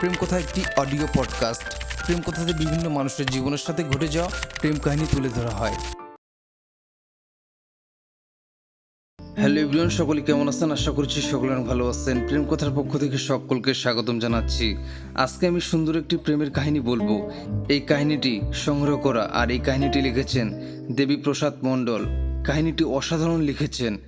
প্রেম কথা একটি audio podcast. প্রেম কথাতে বিভিন্ন মানুষের জীবনের সাথে ঘটে যাওয়া প্রেম কাহিনী তুলে ধরা হয়। হ্যালো এভরিওয়ান, সকলে কেমন আছেন? আশা করছি সকলে ভালো আছেন। প্রেম কথার পক্ষ থেকে সকলকে স্বাগতম জানাচ্ছি। আজকে আমি সুন্দর একটি প্রেমের কাহিনী বলব। এই কাহিনীটি সংগ্রহ করা আর এই কাহিনীটি লিখেছেন দেবী প্রসাদ মণ্ডল। কাহিনীটি অসাধারণ লিখেছেন।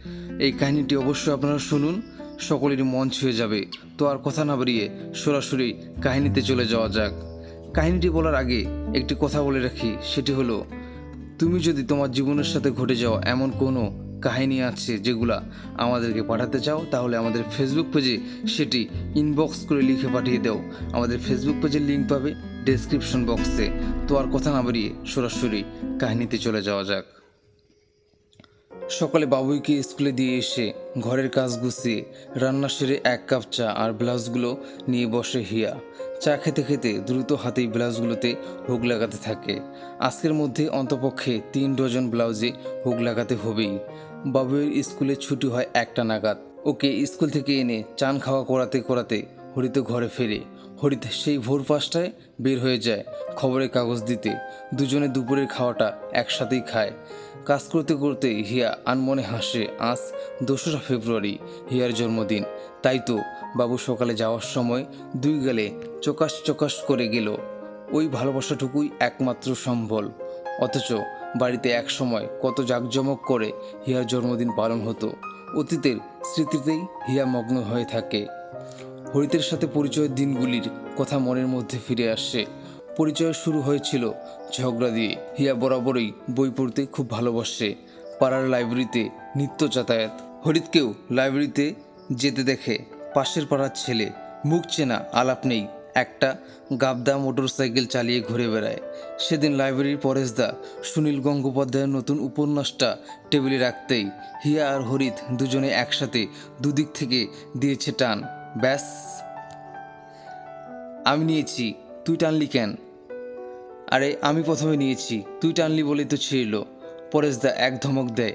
এই কাহিনীটি অবশ্যই আপনারা শুনুন। সকলেরই মন ছুঁয়ে যাবে। তো আর কথা না বাড়িয়ে সরাসরি কাহিনীতে চলে যাওয়া যাক। কাহিনীটি বলার আগে একটি কথা বলে রাখি, সেটি হলো, তুমি যদি তোমার জীবনের সাথে ঘটে যাওয়া এমন কোনো কাহিনী আছে যেগুলা আমাদেরকে পাঠাতে চাও, তাহলে আমাদের ফেসবুক পেজে সেটি ইনবক্স করে লিখে পাঠিয়ে দাও। আমাদের ফেসবুক পেজের লিঙ্ক পাবে ডেসক্রিপশন বক্সে তো আর কথা না বাড়িয়ে সরাসরি কাহিনীতে চলে যাওয়া যাক। সকালে বাবুইকে স্কুলে দিয়ে এসে ঘরের কাজ গুছিয়ে, রান্না সেরে এক কাপ চা আর ব্লাউজগুলো নিয়ে বসে হিয়া। চা খেতে খেতে দ্রুত হাতেই ব্লাউজগুলোতে হুক লাগাতে থাকে। আজকের মধ্যে অন্তপক্ষে তিন ডজন ব্লাউজে হুক লাগাতে হবেই। বাবুয়ের স্কুলে ছুটি হয় একটা নাগাদ। ওকে স্কুল থেকে এনে চান খাওয়া করাতে করাতে হরিত ঘরে ফেরে। হরিত সেই ভোর পাঁচটায় বের হয়ে যায় খবরের কাগজ দিতে। দুজনে দুপুরের খাওয়াটা একসাথেই খায়। কাজ করতে করতে হিয়া আনমনে হাসে, আজ দোসরা ফেব্রুয়ারি, হিয়ার জন্মদিন। তাই তো, বাবু সকালে যাওয়ার সময় দুই গেলে চকাশ চকাশ করে গেল। ওই ভালোবাসাটুকুই একমাত্র সম্বল। অথচ বাড়িতে এক সময় কত জাঁকজমক করে হিয়ার জন্মদিন পালন হতো। অতীতের স্মৃতিতেই হিয়া মগ্ন হয়ে থাকে। হরিতের সাথে পরিচয়ের দিনগুলির কথা মনের মধ্যে ফিরে আসে। পরিচয় শুরু হয়েছিল ঝগড়া দিয়ে হিয়া বরাবরই বই পড়তে খুব ভালোবাসে। পাড়ার লাইব্রেরিতে নিত্য যাতায়াত। হরিৎকেও লাইব্রেরিতে যেতে দেখে পাশের পাড়ার ছেলে মুখ চেনা আলাপ নেই। একটা গাবদা মোটরসাইকেল চালিয়ে ঘুরে বেড়ায়। সেদিন লাইব্রেরির পরেশদা সুনীল গঙ্গোপাধ্যায়ের নতুন উপন্যাসটা টেবিলে রাখতেই হিয়া আর হরিত দুজনে একসাথে দুদিক থেকে দিয়েছে টান। ব্যাস। আমি নিয়েছি। তুই টানলি কেন? আরে, আমি প্রথমে নিয়েছি। তুই টানলি বলেই তো ছিল পরেশদা এক ধমক দেয়।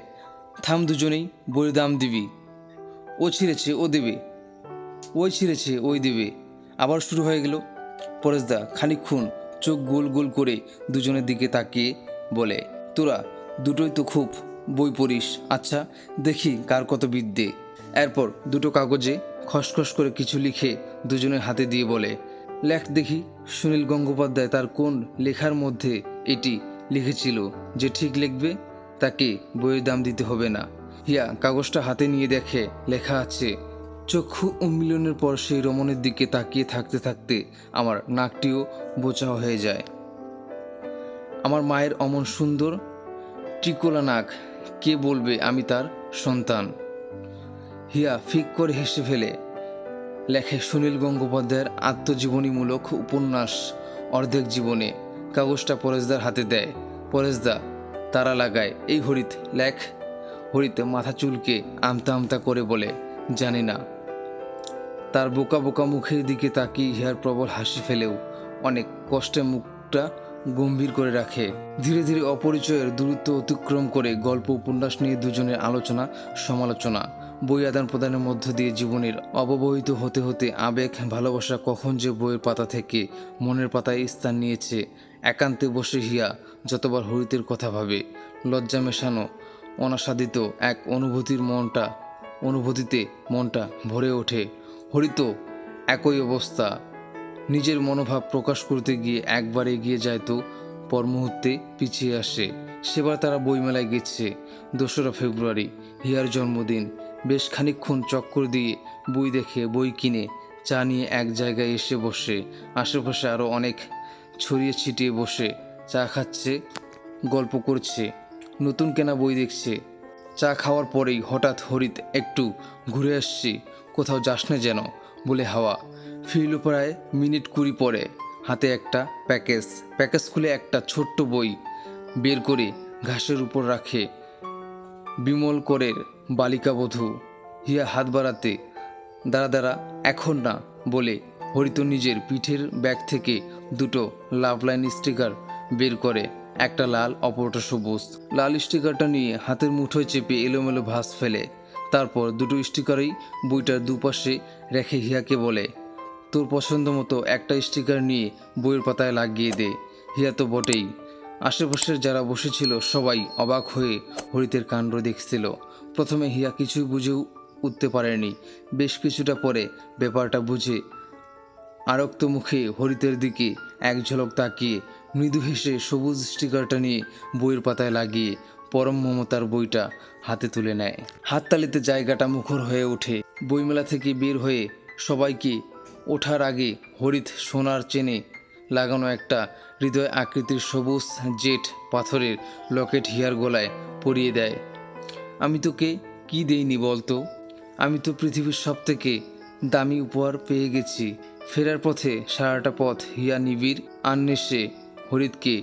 থাম দুজনেই বইয়ের দাম দিবি। ও ছিঁড়েছে, ও দেবে। ওই ছিঁড়েছে, ওই দেবে। আবার শুরু হয়ে গেল। পরেশদা খানিকক্ষণ চোখ গোল গোল করে দুজনের দিকে তাকিয়ে বলে, তোরা দুটোই তো খুব বই পড়িস। আচ্ছা দেখি কার কত বিদ্যে। এরপর দুটো কাগজে খসখস করে কিছু লিখে দুজনের হাতে দিয়ে বলে লেখ দেখি। সুনীল গঙ্গোপাধ্যায় তার কোন লেখার মধ্যে এটি লিখেছিল? যে ঠিক লিখবে, তাকে বইয়ের দাম দিতে হবে না। হিয়া, কাগজটা হাতে নিয়ে দেখে লেখা আছে, চক্ষু উন্মিলনের পর সেই রমণের দিকে তাকিয়ে থাকতে থাকতে আমার নাকটিও বোচা হয়ে যায়। আমার মায়ের অমন সুন্দর টিকোলা নাক, কে বলবে আমি তার সন্তান? হিয়া ফিক করে হেসে ফেলে লেখে সুনীল গঙ্গোপাধ্যায়ের আত্মজীবনীমূলক উপন্যাস, অর্ধেক জীবনে। কাগজটা পরেশদার হাতে দেয়। পরেশদা, তারা লাগায়। এই হরিত লেখ। হরিত মাথা চুলকে আমতা আমতা করে বলে, জানি না। তার বোকা বোকা মুখের দিকে তাকিয়ে হিয়ার প্রবল হাসি ফেলেও অনেক কষ্টে মুখটা গম্ভীর করে রাখে। ধীরে ধীরে অপরিচয়ের দূরত্ব অতিক্রম করে গল্প উপন্যাস নিয়ে দুজনের আলোচনা সমালোচনা বই আদান প্রদানের মধ্য দিয়ে জীবনের অববহিত হতে হতে আবেগ, ভালোবাসা কখন যে বইয়ের পাতা থেকে মনের পাতায় স্থান নিয়েছে, একান্তে বসে হিয়া যতবার হরিতের কথা ভাবে, লজ্জা মেশানো অনাসাদিত এক অনুভূতির মনটা, অনুভূতিতে মনটা ভরে ওঠে। হরিত একই অবস্থা, নিজের মনোভাব প্রকাশ করতে গিয়ে একবার এগিয়ে যায় তো পর মুহূর্তে পিছিয়ে আসে। সেবার তারা বইমেলায় গেছে, দোসরা ফেব্রুয়ারি, হিয়ার জন্মদিন। বেশ খানিকক্ষণ চক্কর দিয়ে বই দেখে বই কিনে চা নিয়ে এক জায়গায় এসে বসে। আশেপাশে আরও অনেক ছড়িয়ে ছিটিয়ে বসে, চা খাচ্ছে, গল্প করছে, নতুন কেনা বই দেখছে। চা খাওয়ার পরেই হঠাৎ হরিত একটু ঘুরে আসছি, কোথাও যাস না যেন, বলে হাওয়া। ফিরল প্রায় মিনিট কুড়ি পরে। হাতে একটা প্যাকেজ প্যাকেজ খুলে একটা ছোট্ট বই বের করে ঘাসের উপর রাখে। বিমল করের বালিকাবধূ হিয়া হাত বাড়াতে, দাঁড়া দাঁড়া, এখন না, বলে হরিত নিজের পিঠের ব্যাগ থেকে দুটো লাভ লাইন স্টিকার বের করে, একটা লাল, অপরটা সবুজ। লাল স্টিকারটা নিয়ে হাতের মুঠোয় চেপে এলোমেলো ভাঁজ ফেলে। তারপর দুটো স্টিকারই বইটার দুপাশে রেখে হিয়াকে বলে, তোর পছন্দ মতো একটা স্টিকার নিয়ে বইয়ের পাতায় লাগিয়ে দে। হিয়া তো বটেই। আশেপাশের যারা বসেছিল সবাই অবাক হয়ে হরিতের কাণ্ড দেখছিল। প্রথমে হিয়া কিছুই বুঝে উঠতে পারেনি। বেশ কিছুটা পরে ব্যাপারটা বুঝে আরক্ত মুখে হরিতের দিকে এক ঝলক তাকিয়ে মৃদু হেসে সবুজ স্টিকারটা নিয়ে বইয়ের পাতায় লাগিয়ে পরম মমতার বইটা হাতে তুলে নেয়। হাততালিতে জায়গাটা মুখর হয়ে ওঠে। বইমেলা থেকে বের হয়ে সবাইকে ওঠার আগে হরিত সোনার চেনে লাগানো একটা হৃদয় আকৃতির সবুজ জেট পাথরের লকেট হিয়ার গলায় পরিয়ে দেয়। আমি তোকে কি দেইনি বলতো? আমি তো পৃথিবীর সব থেকে দামি উপহার পেয়ে গেছি। ফেরার পথে সারাটা পথ হিয়া নিবিড়, আন্বেষে হরিদকে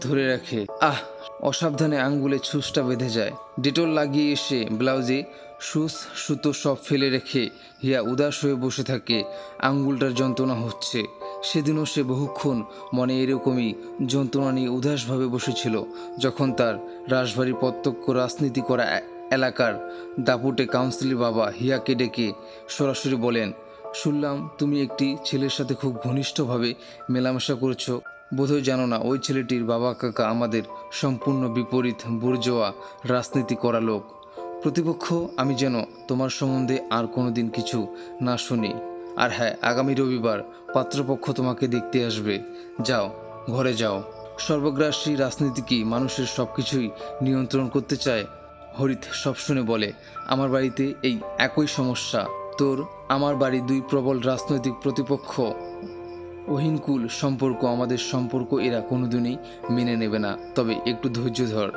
ধরে রাখে। আহ, অসাবধানে আঙ্গুলে ছুঁচটা বেঁধে যায়। ডেটল লাগিয়ে এসে ব্লাউজে সুস সুতো সব ফেলে রেখে হিয়া উদাস হয়ে বসে থাকে। আঙ্গুলটার যন্ত্রণা হচ্ছে। সেদিনও সে বহুক্ষণ মনে এরকমই যন্ত্রণা নিয়ে উদাসভাবে বসেছিল, যখন তার রাশভারী প্রত্যক্ষ রাজনীতি করা এলাকার দাপুটে কাউন্সিলের বাবা হিয়াকে ডেকে সরাসরি বলেন, শুনলাম তুমি একটি ছেলের সাথে খুব ঘনিষ্ঠভাবে মেলামেশা করেছ। বোধহয় জানো না, ওই ছেলেটির বাবা কাকা আমাদের সম্পূর্ণ বিপরীত বুর্জোয়া রাজনীতি করা লোক। প্রতিপক্ষ, আমি যেন তোমার সম্বন্ধে আর কোনোদিন কিছু না শুনি। আর হ্যাঁ আগামী রবিবার পাত্রপক্ষ তোমাকে দেখতে আসবে। যাও, ঘরে যাও। সর্বগ্রাসী রাজনীতি কি মানুষের সব কিছুই নিয়ন্ত্রণ করতে চায়? হরিত সব শুনে বলে, আমার বাড়িতে এই একই সমস্যা। তোর, আমার বাড়ি দুই প্রবল রাজনৈতিক প্রতিপক্ষ। অহিনকুল সম্পর্ক আমাদের সম্পর্ক এরা কোনোদিনই মেনে নেবে না। তবে একটু ধৈর্য ধর।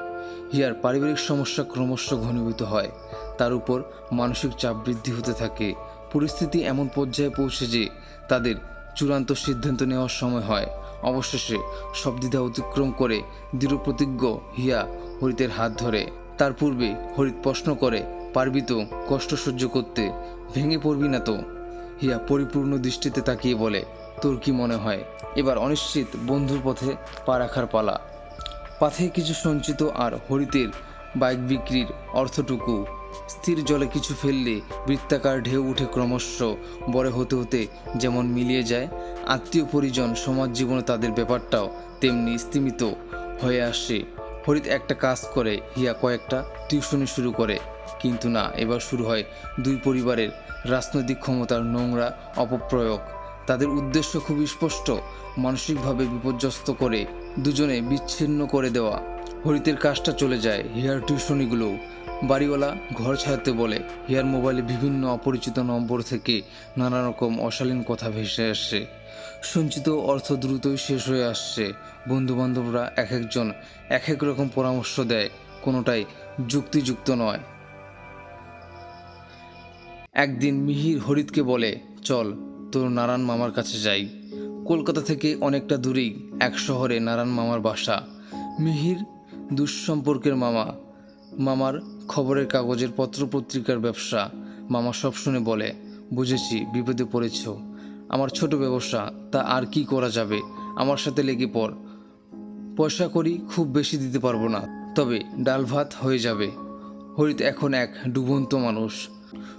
হিয়ার পারিবারিক সমস্যা ক্রমশ ঘনীভূত হয়। তার উপর মানসিক চাপ বৃদ্ধি হতে থাকে। পরিস্থিতি এমন পর্যায়ে পৌঁছে যে তাদের চূড়ান্ত সিদ্ধান্ত নেওয়ার সময় হয়। অবশেষে সব দ্বিধা অতিক্রম করে দৃঢ়প্রতিজ্ঞ হিয়া হরিতের হাত ধরে। তার পূর্বে হরিত প্রশ্ন করে, পারবি তো কষ্ট সহ্য করতে? ভেঙে পড়বি না তো? হিয়া পরিপূর্ণ দৃষ্টিতে তাকিয়ে বলে, তোর কি মনে হয়? এবার অনিশ্চিত বন্ধুর পথে পা রাখার পালা। পাথে কিছু সঞ্চিত আর হরিতের বাইক বিক্রির অর্থটুকু স্থির জলে কিছু ফেললে বৃত্তাকার ঢেউ উঠে ক্রমশ বড় হতে হতে যেমন মিলিয়ে যায়, আত্মীয় পরিজন, সমাজ জীবনে তাদের ব্যাপারটাও তেমনি স্তিমিত হয়ে আসে। হরিত একটা কাজ করে, হিয়া কয়েকটা টিউশনি শুরু করে। কিন্তু না, এবার শুরু হয় দুই পরিবারের রাজনৈতিক ক্ষমতার নোংরা অপপ্রয়োগ। তাদের উদ্দেশ্য খুব স্পষ্ট, মানসিকভাবে বিপর্যস্ত করে দুজনে বিচ্ছিন্ন করে দেওয়া। হরিতের কাজটা চলে যায়। হেয়ার টিউশনিগুলো। বাড়িওয়ালা ঘর ছাড়তে বলে, হেয়ার মোবাইলে বিভিন্ন অপরিচিত নম্বর থেকে নানা রকম অশালীন কথা ভেসে আসছে। সঞ্চিত অর্থ দ্রুতই শেষ হয়ে আসছে। বন্ধুবান্ধবরা এক একজন এক এক রকম পরামর্শ দেয়, কোনোটাই যুক্তিযুক্ত নয়। একদিন মিহির হরিতকে বলে, চল, তোর নারায়ণ মামার কাছে যাই। কলকাতা থেকে অনেকটা দূরেই এক শহরে নারায়ণ মামার বাসা। মিহির দুঃসম্পর্কের মামা। মামার খবরের কাগজের পত্রপত্রিকার ব্যবসা। মামা সব শুনে বলে, বুঝেছি, বিপদে পড়েছ। আমার ছোট ব্যবসা, তা আর কি করা যাবে? আমার সাথে লেগে পড়। পয়সা করি খুব বেশি দিতে পারব না। তবে ডাল ভাত হয়ে যাবে হরিত এখন এক ডুবন্ত মানুষ।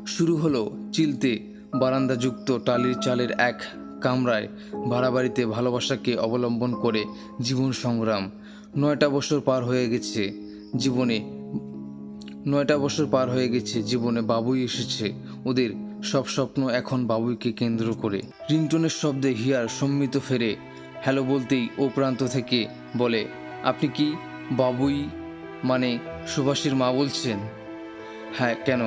শুরু হলো চিলতে বারান্দাযুক্ত টালির চালের এক কামরায় ভাড়া বাড়িতে ভালোবাসাকে অবলম্বন করে জীবন সংগ্রাম। নয়টা বছর পার হয়ে গেছে জীবনে। নয়টা বছর পার হয়ে গেছে জীবনে বাবুই এসেছে। ওদের সব স্বপ্ন এখন বাবুইকে কেন্দ্র করে। রিংটনের শব্দে হিয়ার সম্মিত ফেরে। হ্যালো বলতেই ও প্রান্ত থেকে বলে, আপনি কি বাবুই মানে সুভাষীর মা বলছেন? হ্যাঁ কেন?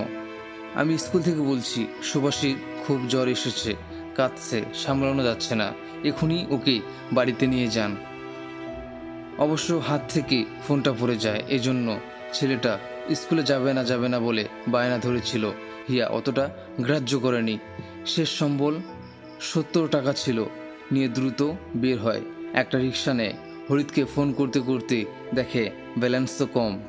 আমি স্কুল থেকে বলছি, সুভাষীর খুব জ্বর এসেছে। কাঁদছে, সামলানো যাচ্ছে না। এখনই ওকে বাড়িতে নিয়ে যান। অবশ্য হাত থেকে ফোনটা পড়ে যায়, এজন্য ছেলেটা স্কুলে যাবে না যাবে না বলে বায়না ধরেছিল। হিয়া অতটা গ্রাহ্য করেনি। শেষ সম্বল সত্তর টাকা ছিল। নিয়ে দ্রুত বের হয়। একটা রিক্সা নেয়। হরিতকে ফোন করতে করতে দেখে ব্যালেন্স তো কম।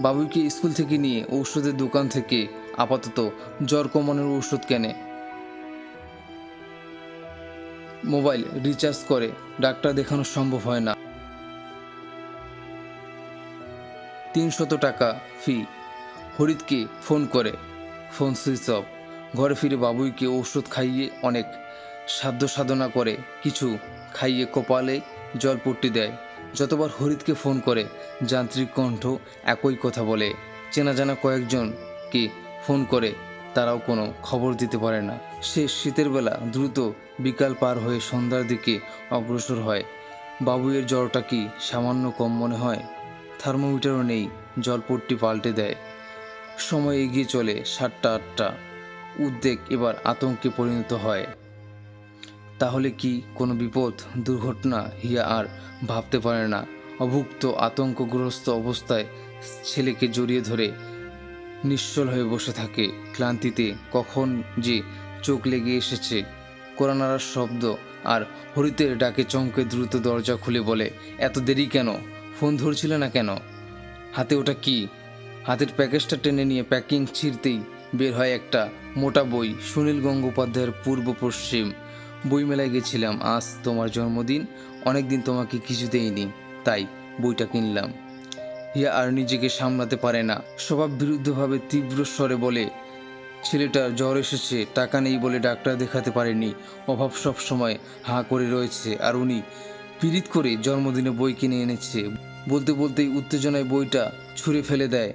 বাবুইকে স্কুল থেকে নিয়ে ঔষধের দোকান থেকে আপাতত জ্বর কমানোর ঔষধ কেনে। মোবাইল রিচার্জ করে, ডাক্তার দেখানো সম্ভব হয় না। তিনশত টাকা ফি। হরিদকে ফোন করে, ফোন সুইচ অফ। ঘরে ফিরে বাবুইকে ঔষধ খাইয়ে অনেক সাধ্য সাধনা করে, কিছু খাইয়ে কপালে জলপট্টি দেয়। যতবার হরিদকে ফোন করে, যান্ত্রিক কণ্ঠ একই কথা বলে। চেনা জানা কয়েকজনকে ফোন করে তারাও কোনো খবর দিতে পারে না। সে শীতের বেলা দ্রুত বিকাল পার হয়ে সন্ধ্যার দিকে অগ্রসর হয়। বাবুয়ের জ্বরটা কি সামান্য কম মনে হয়? থার্মোমিটারও নেই, জলপট্টি পাল্টে দেয়। সময় এগিয়ে চলে সাতটা আটটা। উদ্বেগ এবার আতঙ্কে পরিণত হয়। তাহলে কি কোনো বিপদ, দুর্ঘটনা হিয়া আর ভাবতে পারে না? অভুক্ত, আতঙ্কগ্রস্ত অবস্থায় ছেলেকে জড়িয়ে ধরে নিশ্চল হয়ে বসে থাকে ক্লান্তিতে, কখন যে চোখ লেগে এসেছে। কোরআনার শব্দ আর হরিতের ডাকে চমকে দ্রুত দরজা খুলে বলে, এত দেরি কেন? ফোন ধরছিলে না কেন? হাতে ওটা কি? হাতের প্যাকেজটা টেনে নিয়ে প্যাকিং ছিঁড়তেই বের হয় একটা মোটা বই, সুনীল গঙ্গোপাধ্যায়ের পূর্ব পশ্চিম। বইমেলায় গেছিলাম, আজ তোমার জন্মদিন, অনেকদিন তোমাকে কিছু দেইনি তাই বইটা কিনলাম। হিয়া আর নিজেকে সামলাতে পারে না। স্বভাব বিরুদ্ধভাবে তীব্র স্বরে বলে, ছেলেটার জ্বর এসেছে, টাকা নেই বলে ডাক্তার দেখাতে পারেনি। অভাব সব সময় হাঁ করে রয়েছে আর উনি পীড়িত করে জন্মদিনে বই কিনে এনেছে। বলতে বলতেই উত্তেজনায় বইটা ছুঁড়ে ফেলে দেয়।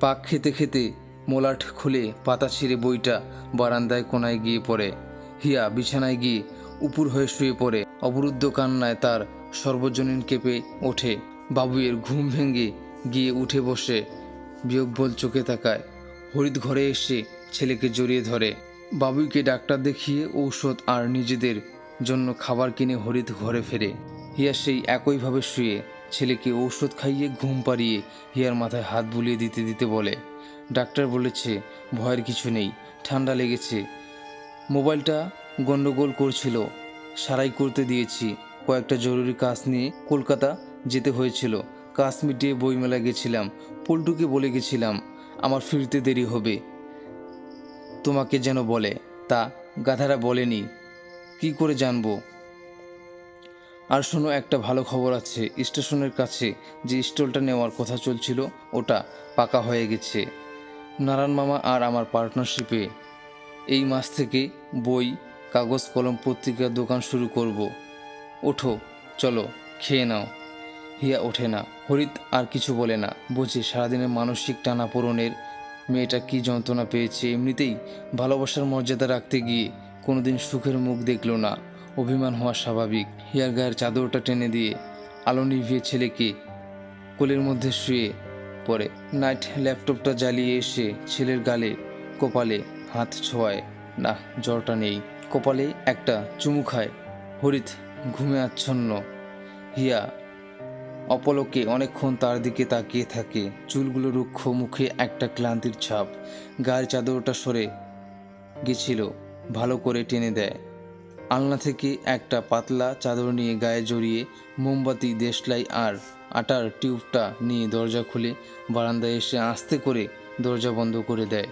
পাক খেতে খেতে মোলাট খুলে পাতা ছিঁড়ে বইটা বারান্দায় কোনায় গিয়ে পড়ে। হিয়া বিছানায় গিয়ে উপুর হয়ে শুয়ে পড়ে। অবরুদ্ধ কান্নায় তার সর্বজনীন কেঁপে ওঠে। বাবুয়ের ঘুম ভেঙে গিয়ে উঠে বসে। বিয়োগবল চোখে তাকায়। হরিদ ঘরে এসে ছেলেকে জড়িয়ে ধরে। বাবুইকে ডাক্তার দেখিয়ে ঔষধ আর নিজেদের জন্য খাবার কিনে হরিদ ঘরে ফেরে। হিয়া সেই একইভাবে শুয়ে ছেলেকে ঔষধ খাইয়ে ঘুম পাড়িয়ে হিয়ার মাথায় হাত বুলিয়ে দিতে দিতে বলে, ডাক্তার বলেছে ভয়ের কিছু নেই, ঠান্ডা লেগেছে। মোবাইলটা গন্ডগোল করছিল। সারাই করতে দিয়েছি। কয়েকটা জরুরি কাজ নিয়ে কলকাতা যেতে হয়েছিল। কাজ মিটিয়ে বইমেলা গেছিলাম, পল্টুকে বলে গেছিলাম, আমার ফিরতে দেরি হবে। তোমাকে যেন বলে, তা গাধারা বলেনি। কি করে জানব? আর শোনো, একটা ভালো খবর আছে। স্টেশনের কাছে যে স্টলটা নেওয়ার কথা চলছিল, ওটা পাকা হয়ে গেছে। নারায়ণ মামা আর আমার পার্টনারশিপে। এই মাস থেকে বই, কাগজ, কলম, পত্রিকার দোকান শুরু করব। ওঠো, চলো, খেয়ে নাও। হিয়া ওঠে না। হরিত আর কিছু বলে না। বোঝে সারাদিনের মানসিক টানাপোড়নের মেয়েটা কি যন্ত্রণা পেয়েছে এমনিতেই ভালোবাসার মর্যাদা রাখতে গিয়ে কোনোদিন সুখের মুখ দেখল না। অভিমান হওয়া স্বাভাবিক। হিয়ার গায়ের চাদরটা টেনে দিয়ে আলো নিভিয়ে ছেলেকে কোলের মধ্যে শুয়ে পড়ে। নাইট ল্যাপটপটা জ্বালিয়ে এসে ছেলের গালে, কপালে হাত ছোঁয়ায়। না, জ্বরটা নেই। কপালে একটা চুমু খায়। হরিত ঘুমে আচ্ছন্ন। হিয়া অপলকে অনেকক্ষণ তার দিকে তাকিয়ে থাকে। চুলগুলো রুক্ষ মুখে একটা ক্লান্তির ছাপ। গায়ের চাদরটা সরে গেছিল, ভালো করে টেনে দেয়। আলনা থেকে একটা পাতলা চাদর নিয়ে গায়ে জড়িয়ে মোমবাতি, দেশলাই আর আটার টিউবটা নিয়ে দরজা খুলে বারান্দায় এসে আস্তে করে দরজা বন্ধ করে দেয়।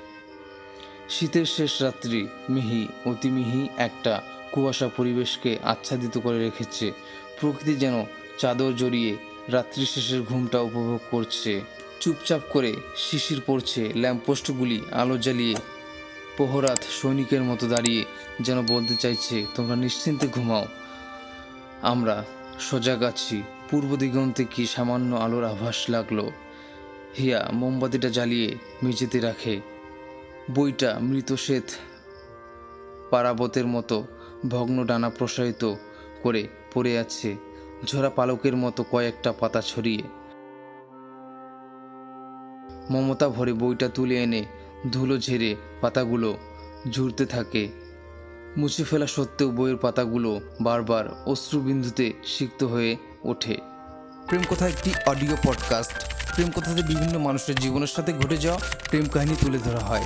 শীতের শেষ রাত্রি, মিহি অতি মিহি একটা কুয়াশা পরিবেশকে আচ্ছাদিত করে রেখেছে। প্রকৃতি যেন চাদর জড়িয়ে রাত্রি শেষের ঘুমটা উপভোগ করছে। চুপচাপ করে শিশির পড়ছে ল্যাম্পপোস্টগুলি আলো জ্বালিয়ে। প্রহরাত সৈনিকের মতো দাঁড়িয়ে যেন বলতে চাইছে, তোমরা নিশ্চিন্তে ঘুমাও। আমরা সজাগ আছি। পূর্ব দিগন্তে কি সামান্য আলোর আভাস লাগল? হিয়া মোমবাতিটা জ্বালিয়ে মেঝেতে রাখে। বইটা মৃত শ্বেত পারাবতের মতো ভগ্ন ডানা প্রসারিত করে পড়ে আছে। ঝরা পালকের মতো কয়েকটা পাতা ছড়িয়ে মমতা ভরে বইটা তুলে এনে ধুলো ঝেড়ে পাতাগুলো ঝুরতে থাকে। মুছে ফেলা সত্ত্বেও বইয়ের পাতাগুলো বারবার অশ্রুবিন্দুতে সিক্ত হয়ে ওঠে। প্রেম কথা একটি অডিও পডকাস্ট। প্রেম কথাতে বিভিন্ন মানুষের জীবনের সাথে ঘটে যাওয়া প্রেম কাহিনী তুলে ধরা হয়।